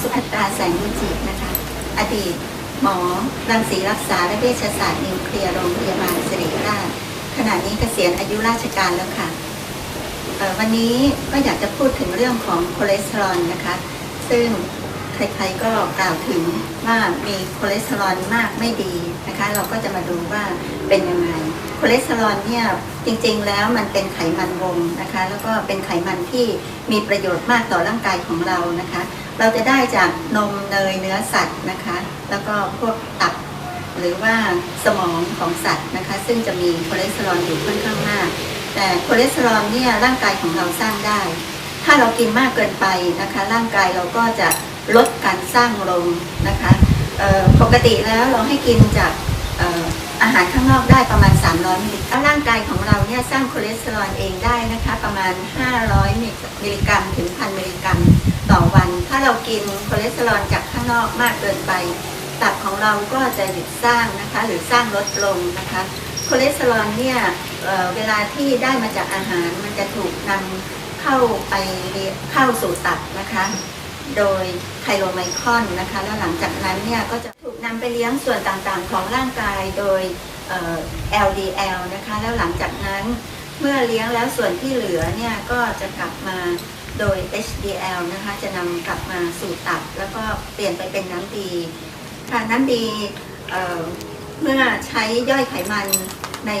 สุภัตราแสงวิจิตนะคะ อดีต หมอรังสีรักษาและเวชศาสตร์นิวเคลียร์โรงพยาบาลสิริราชขณะนี้เกษียณอายุราชการแล้วค่ะวันนี้ก็อยากจะพูดถึงเรื่องของคอเลสเตอรอลนะคะ ซึ่ง ใครๆก็กล่าวถึงว่ามีคอเลสเตอรอลมากไม่ดีนะคะ เราก็จะมาดูว่าเป็นยังไงคอเลสเตอรอลเนี่ยจริงๆแล้วมันเป็นไขมันวงนะคะ แล้วก็เป็นไขมันที่มีประโยชน์มากต่อร่างกายของเรานะคะ เราจะได้จากนมเนยเนื้อสัตว์นะคะ แล้วก็พวกตับหรือว่าสมองของสัตว์นะคะ ซึ่งจะมีคอเลสเตอรอลอยู่ค่อนข้างมาก แต่คอเลสเตอรอลเนี่ยร่างกายของเราสร้างได้ ถ้าเรากินมากเกินไปนะคะ ร่างกายเราก็จะ ลดการสร้างลงนะคะปกติแล้วเราให้กินจากอาหารข้างนอกได้ประมาณ 300 มิลลิกรัมร่างกายของเราเนี่ยสร้างคอเลสเตอรอลเองได้นะคะประมาณ 500 มิลลิกรัมถึง 1,000 มิลลิกรัมต่อวัน ถ้าเรากินคอเลสเตอรอลจากข้างนอกมากเกินไป ตับของเราก็จะหยุดสร้างนะคะหรือสร้างลดลงนะคะคอเลสเตอรอลเนี่ยเเวลาที่ได้มาจากอาหารมันจะถูกนำเข้าไปเข้าสู่ตับนะคะ โดยไคโรไมคอนนะคะ แล้วหลังจากนั้นเนี่ยก็จะถูกนำไปเลี้ยงส่วนต่างๆ ของร่างกายโดย LDL นะคะ แล้วหลังจากนั้นเมื่อเลี้ยงแล้วส่วนที่เหลือเนี่ยก็จะกลับมาโดย HDL นะคะ จะนำกลับมาสู่ตับ แล้วก็เปลี่ยนไปเป็นน้ำดีค่ะน้ำดีเเมื่อใช้ย่อยไขมันใน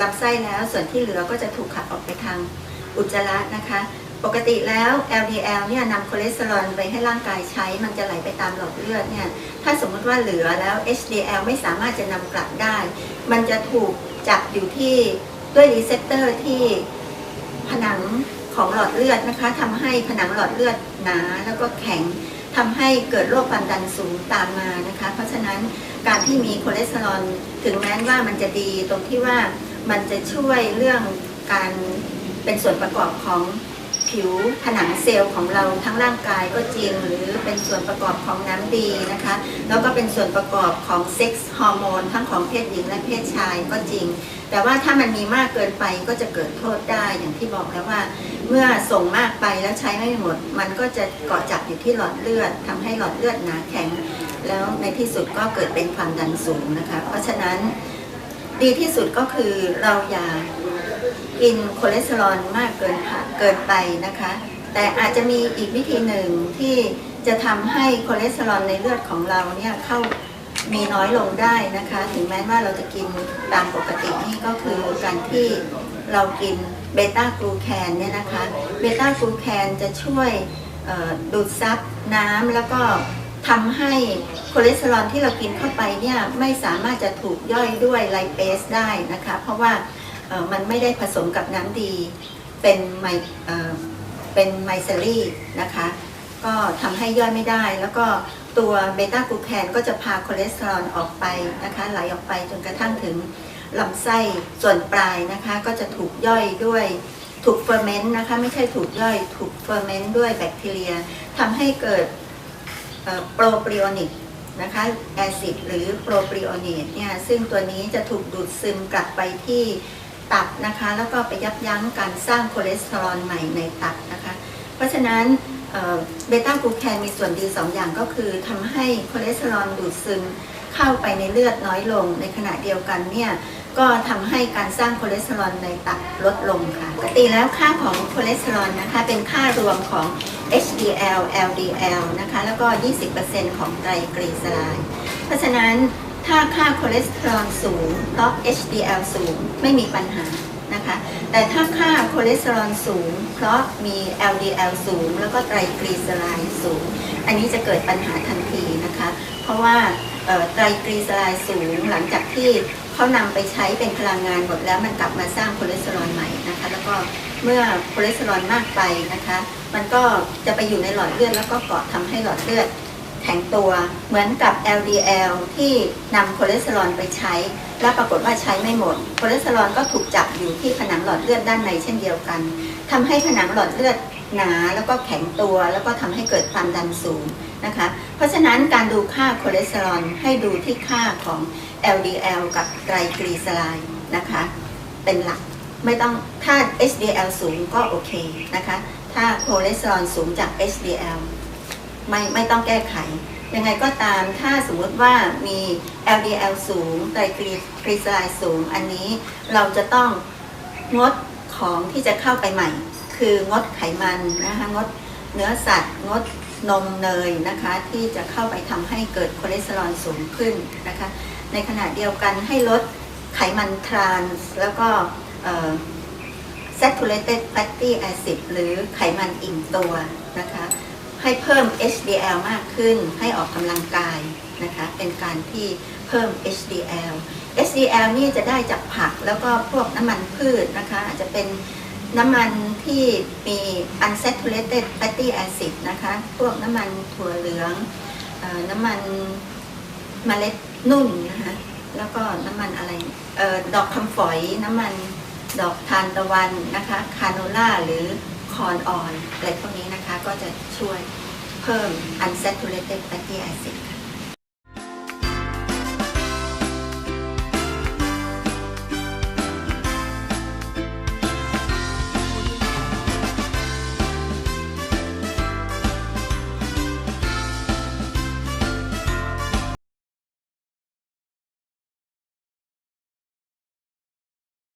ลำไส้แล้วส่วนที่เหลือก็จะถูกขับออกไปทางอุจจาระนะคะ ปกติแล้ว LDL เนี่ยนำคอเลสเตอรอลไปให้ร่างกายใช้ มันจะไหลไปตามหลอดเลือดเนี่ย ถ้าสมมติว่าเหลือแล้ว HDL ไม่สามารถจะนำกลับได้ มันจะถูกจับอยู่ที่ด้วยรีเซพเตอร์ที่ผนังของหลอดเลือดนะคะทำให้ผนังหลอดเลือดหนาแล้วก็แข็งทำให้เกิดโรคความดันสูงตามมานะคะ เพราะฉะนั้นการที่มีคอเลสเตอรอลถึงแม้ว่ามันจะดีตรงที่ว่ามันจะช่วยเรื่องการเป็นส่วนประกอบของ ผิวผนังเซลล์ของเราทั้งร่างกายก็จริง หรือเป็นส่วนประกอบของน้ำดีนะคะ แล้วก็เป็นส่วนประกอบของเซ็กซ์ฮอร์โมนทั้งของเพศหญิงและเพศชายก็จริง แต่ว่าถ้ามันมีมากเกินไปก็จะเกิดโทษได้อย่างที่บอกแล้วว่า เมื่อส่งมากไปแล้วใช้ไม่หมด มันก็จะเกาะจับอยู่ที่หลอดเลือดทำให้หลอดเลือดหนาแข็ง แล้วในที่สุดก็เกิดเป็นความดันสูงนะคะ เพราะฉะนั้นดีที่สุดก็คือเราอย่า กินคอเลสเตอรอลมากเกินผ่าเกินไปนะคะ แต่อาจจะมีอีกวิธีหนึ่งที่จะทำให้คอเลสเตอรอลในเลือดของเราเนี่ยเข้ามีน้อยลงได้นะคะ ถึงแม้ว่าเราจะกินตามปกตินี่ก็คือการที่เรากินเบต้ากลูแคนเนี่ยนะคะเบต้ากลูแคนจะช่วยดูดซับน้ำแล้วก็ทำให้คอเลสเตอรอลที่เรากินเข้าไปเนี่ยไม่สามารถจะถูกย่อยด้วยไลเปสได้นะคะ เพราะว่า มันไม่ได้ผสมกับน้ำดี เป็นไมเป็นไมเซรี่นะคะ ก็ทำให้ย่อยไม่ได้ แล้วก็ตัวเบต้ากลูแคนก็จะพาคอเลสเตอรอลออกไปนะคะไหลออกไปจนกระทั่งถึงลำไส้ส่วนปลายนะคะ ก็จะถูกย่อยด้วยถูกเฟอร์เมนต์นะคะ ไม่ใช่ถูกย่อยถูกเฟอร์เมนต์ด้วยแบคทีเรียทำให้เกิดโปรปริโอนิกนะคะแอซิดหรือโปรปริโอเนตเนี่ยซึ่งตัวนี้จะถูกดูดซึมกลับไปที่ ตับนะคะ แล้วก็ไปยับยั้งการสร้างคอเลสเตอรอลใหม่ในตับนะคะ เพราะฉะนั้นเบต้ากลูแคนมีส่วนดี2ออย่างก็คือทำให้คอเลสเตอรอลดูดซึมเข้าไปในเลือดน้อยลงในขณะเดียวกันเนี่ยก็ทำให้การสร้างคอเลสเตอรอลในตับลดลงค่ะปกติแล้วค่าของคอเลสเตอรอลนะคะ เป็นค่ารวมของ HDL LDL นะคะ แล้วก็ 20%ของไตรกลีเซอไรด์เพราะฉะนั้น ถ้าค่าคอเลสเตอรอลสูงเพราะ HDL สูงไม่มีปัญหานะคะ แต่ถ้าค่าคอเลสเตอรอลสูง เพราะมี LDL สูง แล้วก็ไตรกลีเซอไรด์สูง อันนี้จะเกิดปัญหาทันทีนะคะ เพราะว่าไตรกลีเซอไรด์สูงหลังจากที่เขานำไปใช้เป็นพลังงานหมดแล้วมันกลับมาสร้างคอเลสเตอรอลใหม่นะคะ แล้วก็เมื่อคอเลสเตอรอลมากไปนะคะ มันก็จะไปอยู่ในหลอดเลือดแล้วก็เกาะทำให้หลอดเลือด แข็งตัวเหมือนกับ LDL ที่นำคอเลสเตอรอลไปใช้ แล้วปรากฏว่าใช้ไม่หมด คอเลสเตอรอลก็ถูกจับอยู่ที่ผนังหลอดเลือดด้านในเช่นเดียวกันทำให้ผนังหลอดเลือดหนาแล้วก็แข็งตัว แล้วก็ทำให้เกิดความดันสูงนะคะ เพราะฉะนั้นการดูค่าคอเลสเตอรอลให้ดูที่ค่าของ LDL กับไตรกลีเซอไรด์นะคะ เป็นหลักไม่ต้องถ้า HDL สูงก็โอเคนะคะ ถ้าคอเลสเตอรอลสูงจาก HDL ไม่ไม่ต้องแก้ไข ยังไงก็ตามถ้าสมมติว่ามี LDL สูงไตรกลีเซอไรด์สูง อันนี้เราจะต้องงดของที่จะเข้าไปใหม่ คืองดไขมันนะคะงดเนื้อสัตว์ งดนมเนยนะคะที่จะเข้าไปทำให้เกิดคอเลสเตอรอลสูงขึ้นนะคะในขณะเดียวกันให้ลดไขมันทรานส์แล้วก็เอ่อ saturated fatty acid หรือไขมันอิ่มตัวนะคะ ให้เพิ่ม HDL มากขึ้น ให้ออกกำลังกายนะคะ เป็นการที่เพิ่ม HDL HDL นี่จะได้จากผักแล้วก็พวกน้ำมันพืชนะคะ อาจจะเป็นน้ำมันที่มี unsaturated fatty acid นะคะ พวกน้ำมันถั่วเหลือง น้ำมันเมล็ดนุ่นนะคะ แล้วก็น้ำมันอะไรออดอกคำฝอย น้ำมันดอกทานตะวันนะคะ คาโนล่าหรือ คอนออนอะไรพวกนี้นะคะ ก็จะช่วยเพิ่ม unsaturated fatty acid ค่ะ